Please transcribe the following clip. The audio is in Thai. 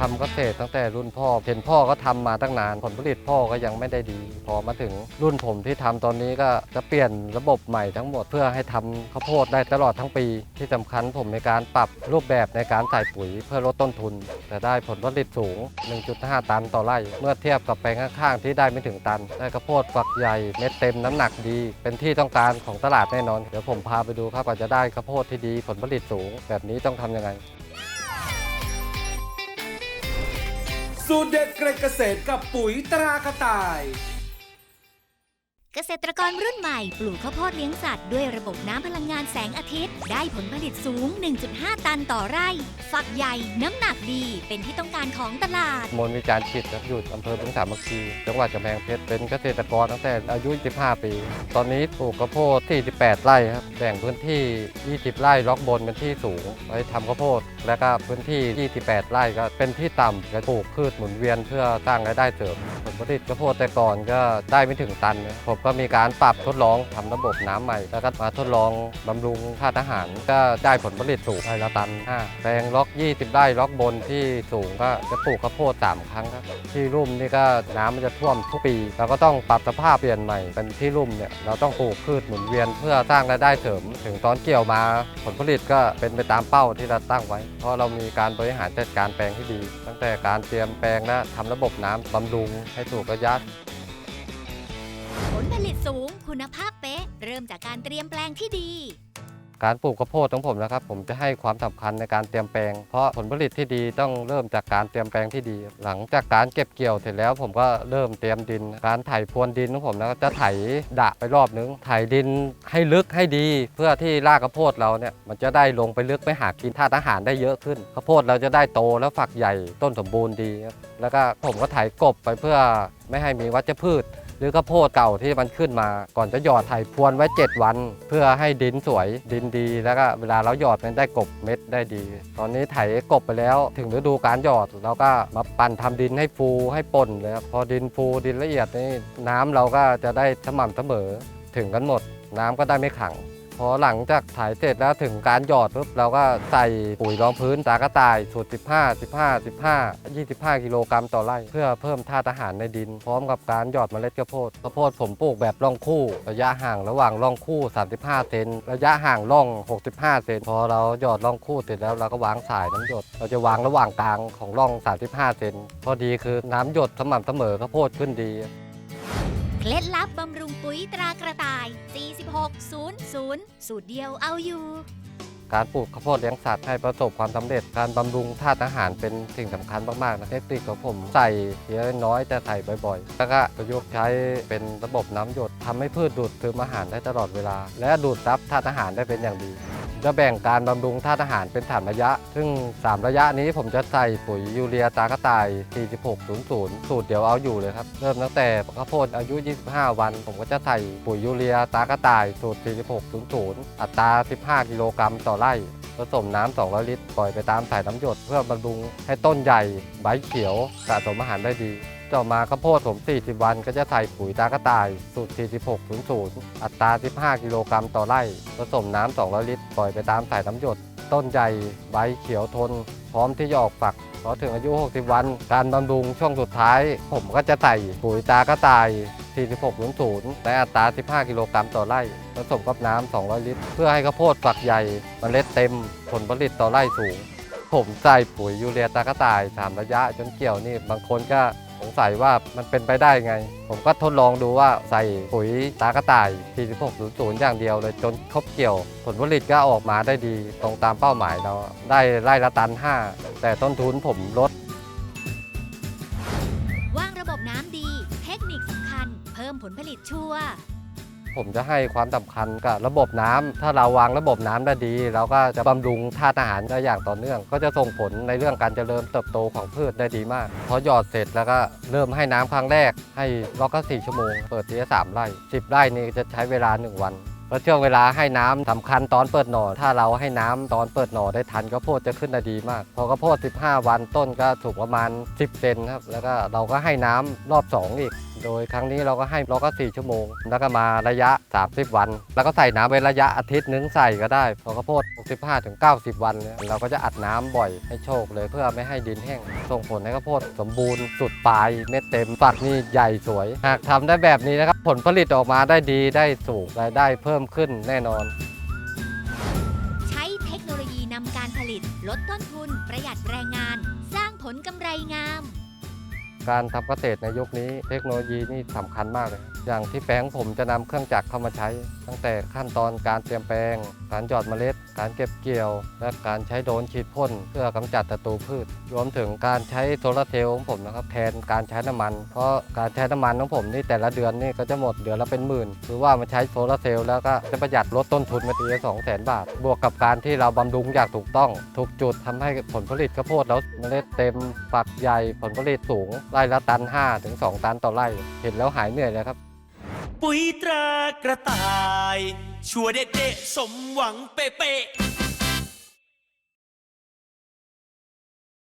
ทำเกษตรตั้งแต่รุ่นพ่อ เห็นพ่อก็ทำมาตั้งนาน ผลผลิตพ่อก็ยังไม่ได้ดี พอมาถึงรุ่นผมที่ทำตอนนี้ก็จะเปลี่ยนระบบใหม่ทั้งหมดเพื่อให้ทำข้าวโพดได้ตลอดทั้งปี ที่สำคัญผมในการปรับรูปแบบในการใส่ปุ๋ยเพื่อลดต้นทุน แต่ได้ผลผลิตสูง 1.5 ตันต่อไร่ เมื่อเทียบกับแปลงข้างๆที่ได้ไม่ถึงตัน ได้ข้าวโพดฝักใหญ่เม็ดเต็มน้ำหนักดี เป็นที่ต้องการของตลาดแน่นอน เดี๋ยวผมพาไปดูครับกว่าจะได้ข้าวโพดที่ดีผลผลิตสูง แบบนี้ต้องทำยังไง สูตรเด็ดเกรดเกษตรกับปุ๋ยตรากระต่าย เกษตรกรรุ่นใหม่ปลูกข้าวโพดเลี้ยงสัตว์ด้วยระบบน้ำพลังงานแสงอาทิตย์ ได้ผลผลิตสูง 1.5 ตันต่อไร่ ฝักใหญ่น้ำหนักดีเป็นที่ต้องการของตลาด มนวิจารณ์จิตครับอยู่อำเภอบึงสามัคคีจังหวัดกำแพงเพชรเป็นเกษตรกรตั้งแต่อายุ 25 ปี ตอนนี้ปลูกข้าวโพด48ไร่ครับแบ่งพื้นที่ 20 ไร่ล็อกบนเป็นที่สูงไว้ทำข้าวโพดแล้วก็พื้นที่ 28 ไร่ก็เป็นที่ต่ำจะปลูกพืชหมุนเวียนเพื่อสร้างรายได้เสริม ผลิตข้าวโพดแต่ก่อนก็ได้ไม่ถึงตันนะผมก็มีการปรับทดลองทำระบบน้ำใหม่ แล้วก็มาทดลองบำรุงธาตุอาหาร ก็ได้ผลผลิตสูงไร่ละตันห้าแปลงล็อก 20ไร่ล็อกบนที่สูงก็จะปลูกข้าวโพดสามครั้งครับที่รุ่มนี่ก็น้ำมันจะท่วมทุกปีเราก็ต้องปรับสภาพเปลี่ยนใหม่เป็นที่รุ่มเนี่ยเราต้องปลูกพืชหมุนเวียนเพื่อสร้างรายได้เสริม ถึงตอนเกี่ยวมาผลผลิตก็เป็นไปตามเป้าที่เราตั้งไว้ เพราะเรามีการบริหารจัดการแปลงที่ดี ตั้งแต่การเตรียมแปลงและทำระบบน้ำบำรุงให้ถูกระยะผลผลิตสูงคุณภาพเป๊ะ เริ่มจากการเตรียมแปลงที่ดี การปลูกข้าวโพดของผมนะครับ ผมจะให้ความสำคัญในการเตรียมแปลง เพราะผลผลิตที่ดีต้องเริ่มจากการเตรียมแปลงที่ดี หลังจากการเก็บเกี่ยวเสร็จแล้ว ผมก็เริ่มเตรียมดิน การไถพรวนดินของผมแล้วก็จะไถดะไปรอบนึงไถดินให้ลึกให้ดี เพื่อที่รากข้าวโพดเราเนี่ยมันจะได้ลงไปลึกไปหากินธาตุอาหารได้เยอะขึ้นข้าวโพดเราจะได้โตแล้วฝักใหญ่ต้นสมบูรณ์ดีครับแล้วก็ผมก็ไถกบไปเพื่อไม่ให้มีวัชพืช หรือข้าวโพดเก่าที่มันขึ้นมา ก่อนจะหยอดไถพรวนไว้ 7 วัน เพื่อให้ดินสวยดินดี แล้วก็เวลาเราหยอดมันได้กบเม็ดได้ดี ตอนนี้ไถกบไปแล้ว ถึงฤดูการหยอดเราก็มาปั่นทำดินให้ฟูให้ป่นเลยพอดินฟูดินละเอียดนี่น้ำเราก็จะได้สม่ำเสมอถึงกันหมด น้ำก็ได้ไม่ขัง พอหลังจากถ่ายเสร็จแล้วถึงการหยอดปุ๊บเราก็ใส่ปุ๋ยรองพื้นตากระต่ายสูตร 15 15 15 25 กิโลกรัมต่อไร่ เพื่อเพิ่มธาตุอาหารในดิน พร้อมกับการหยอดเมล็ดข้าวโพดข้าวโพดผมปลูกแบบร่องคู่ ระยะห่างระหว่างร่องคู่ 35 เซนระยะห่างร่อง 65 เซนพอเราหยอดร่องคู่เสร็จแล้วเราก็วางสายน้ำหยด เราจะวางระหว่างกลางของร่อง 35 เซนพอดีคือน้ำหยดสม่ำเสมอข้าวโพดขึ้นดี เคล็ดลับบำรุงปุ๋ยตรากระต่าย 4600 สูตรเดียวเอาอยู่ การปลูกข้าวโพดเลี้ยงสัตว์ให้ประสบความสำเร็จการบำรุงธาตุอาหารเป็นสิ่งสำคัญมากๆนะเทคนิคของผมใส่เยอะน้อยแต่ใส่บ่อยๆ แล้วก็ประยุกต์ใช้เป็นระบบน้ำหยดทำให้พืชดูดซึมอาหารได้ตลอดเวลา และดูดซับธาตุอาหารได้เป็นอย่างดี จะแบ่งการบำรุงธาตุอาหารเป็นสามระยะ ซึ่ง 3 ระยะนี้ผมจะใส่ปุ๋ยยูเรียตากระต่าย 4600 สูตรเดี๋ยวเอาอยู่เลยครับ เริ่มตั้งแต่ข้าวโพดอายุ 25 วัน ผมก็จะใส่ปุ๋ยยูเรียตากระต่ายสูตร 4600 อัตรา 15 กิโลกรัมต่อไร่ผสมน้ำ 200 ลิตร ปล่อยไปตามสายน้ำหยด เพื่อบำรุงให้ต้นใหญ่ ใบเขียว สะสมอาหารได้ดี ต่อมาข้าวโพดผม 40 วันก็จะใส่ปุ๋ยตากระต่าย สูตร 4600 อัตรา 15 กิโลกรัมต่อไร่ ผสมน้ำ 200 ลิตร ปล่อยไปตามสายน้ำหยด ต้นใหญ่ใบเขียวทน พร้อมที่จะออกฝักพอถึงอายุ 60 วัน การบำรุงช่วงสุดท้าย ผมก็จะใส่ปุ๋ยตากระต่าย 4600ในอัตรา 15 กิโลกรัมต่อไร่ ผสมกับน้ำ 200 ลิตร เพื่อให้ข้าวโพดฝักใหญ่เมล็ดเต็ม ผลผลิตต่อไร่สูง ผมใส่ปุ๋ยยูเรียตากระต่าย 3 ระยะจนเกี่ยวนี่ บางคนก็ สงสัยว่ามันเป็นไปได้ไง ผมก็ทดลองดูว่าใส่ปุ๋ยตากระต่าย4600 อย่างเดียวเลยจนครบเกี่ยว ผลผลิตก็ออกมาได้ดีตรงตามเป้าหมายเราได้ไร่ละตัน 5 แต่ต้นทุนผมลดวางระบบน้ำดี เทคนิคสำคัญ เพิ่มผลผลิตชัวร์ ผมจะให้ความสำคัญกับระบบน้ำถ้าเราวางระบบน้ำได้ดีเราก็จะบำรุงธาตุอาหารได้อย่างต่อเนื่อง ก็จะส่งผลในเรื่องการเจริญเติบโตของพืชได้ดีมากพอหยอดเสร็จแล้วก็เริ่มให้น้ำครั้งแรก ให้ล็อกก็4ชั่วโมง เปิดทีละสามไร่10ไร่นี่จะใช้เวลา 1 วันเพราะช่วงเวลาให้น้ำสำคัญตอนเปิดหน่อ ถ้าเราให้น้ำตอนเปิดหน่อได้ทันข้าวโพดจะขึ้นได้ดีมาก พอข้าวโพด 15 วันต้นก็ถูกประมาณ 10 เซนครับ แล้วก็เราก็ให้น้ำรอบ 2 อีก โดยครั้งนี้เราก็ให้เราก็ 4 ชั่วโมง แล้วก็มาระยะ 30 วัน แล้วก็ใส่น้ำเป็นระยะอาทิตย์นึงใส่ก็ได้พอข้าวโพด65ถึง90 วันเนี่ยเราก็จะอัดน้ำบ่อยให้โชคเลยเพื่อไม่ให้ดินแห้ง ส่งผลให้ข้าวโพดสมบูรณ์สุดปลายเม็ดเต็มฝักนี่ใหญ่สวย หากทำได้แบบนี้นะครับ ผลผลิตออกมาได้ดีได้สูงรายได้เพิ่มขึ้นแน่นอน ใช้เทคโนโลยีนำการผลิต ลดต้นทุน ประหยัดแรงงาน สร้างผลกำไรงาม การทำเกษตรในยุคนี้เทคโนโลยีนี่สำคัญมากเลย อย่างที่แปลงผมจะนำเครื่องจักรเข้ามาใช้ ตั้งแต่ขั้นตอนการเตรียมแปลง การหยอดเมล็ด การเก็บเกี่ยว และการใช้โดรนฉีดพ่นเพื่อกำจัดศัตรูพืช รวมถึงการใช้โซลาร์เซลล์ของผมนะครับแทนการใช้น้ำมัน เพราะการใช้น้ำมันของผมนี่แต่ละเดือนนี่ก็จะหมดเดือนละเป็นหมื่นคือว่ามาใช้โซลาร์เซลล์แล้วก็จะประหยัดลดต้นทุนมาทีละสองแสนบาท บวกกับการที่เราบำรุงอย่างถูกต้องถูกจุดทำให้ผลผลิตข้าวโพดแล้วเมล็ดเต็มฝักใหญ่ผลผลิตสูงไร่ละตัน5ถึง2ตันต่อไร่ เห็นแล้วหายเหนื่อยเลยครับ ปุ๋ยตรากระต่าย ชัวร์เด็ดเดสมหวังเป๊ะ